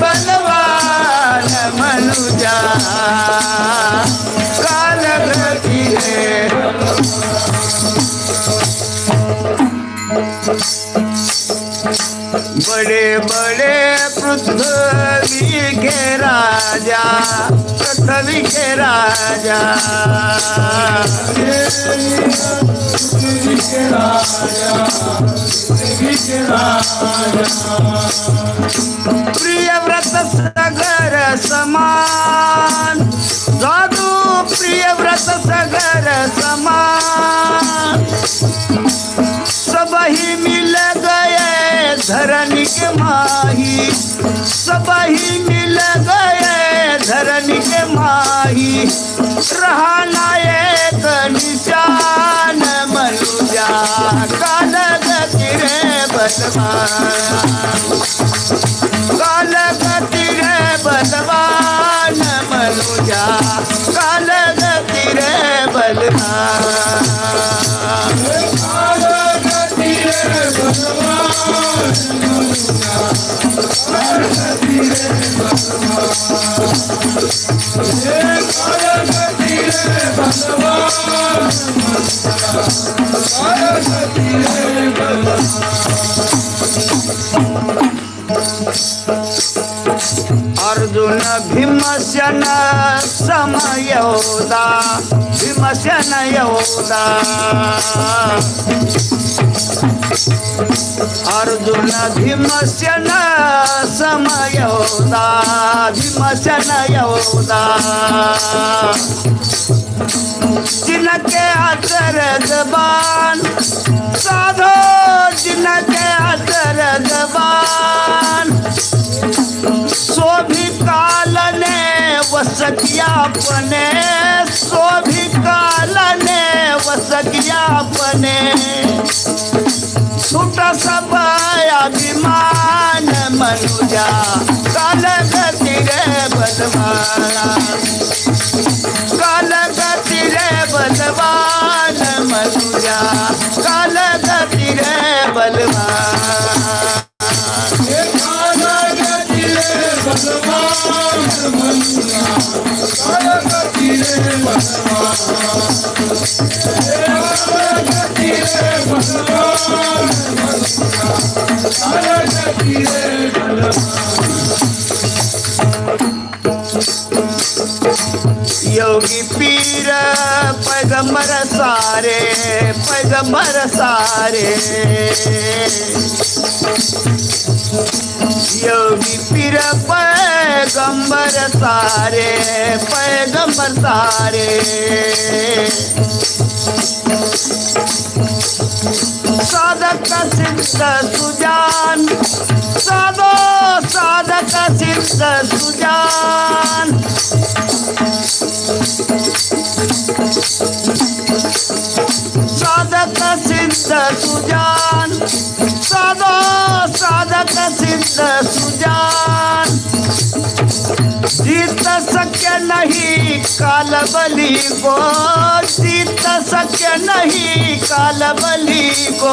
बलवान मनुजा काल बड़े बड़े पृथ्वी के राजा पृथ्वी के राजा। प्रिय व्रत सगर समान, साधु प्रिय व्रत सगर समान। सब ही मिल गए धरनी के माही सब ही मिल गए धरनी के माही रहना एक निशान मनुजा काल गति रे बलवान काल अर्जुन भीमसेन समयोदा भीमसेन योदा अर्जुन भीमसेन समयोदा भीमसेन योदा जिनके अतर जबान साधो जिनके अतर जबान सो भी काल ने वसकिया अपने काल ने वसकिया अपने छूट सब अभिमान मनुजा, काल गति रे बलवाना। काल गति रे बलवान मनुजा, काल गति रे बलवान। सारे पैगंबर सारे। योगी पीर पैगंबर सारे पैगंबर सारे। साधक सिद्ध सुजान सुजान, जीत सके नहीं काल बलि को जीत सके नहीं काल बलि को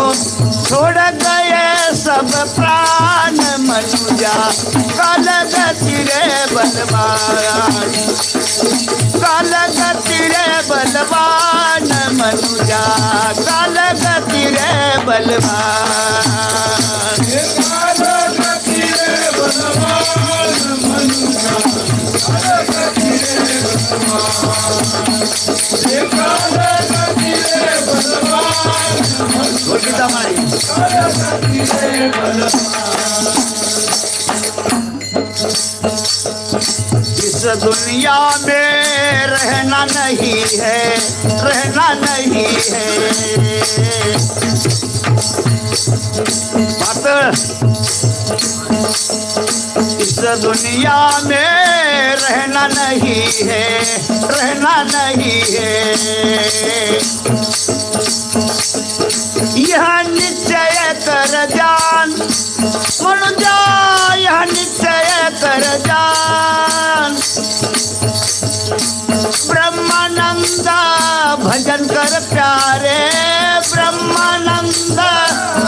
छोड़ गए सब प्राण मनुजा, काल गति बलवान। काल गति रे बलवान मनुजा, काल गति रे बलवान। इस दुनिया में रहना नहीं है, रहना नहीं है। बात इस दुनिया में रहना नहीं है, रहना नहीं है। कर जान। ब्रह्मानंद भजन कर प्यारे ब्रह्मानंद।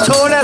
छोड़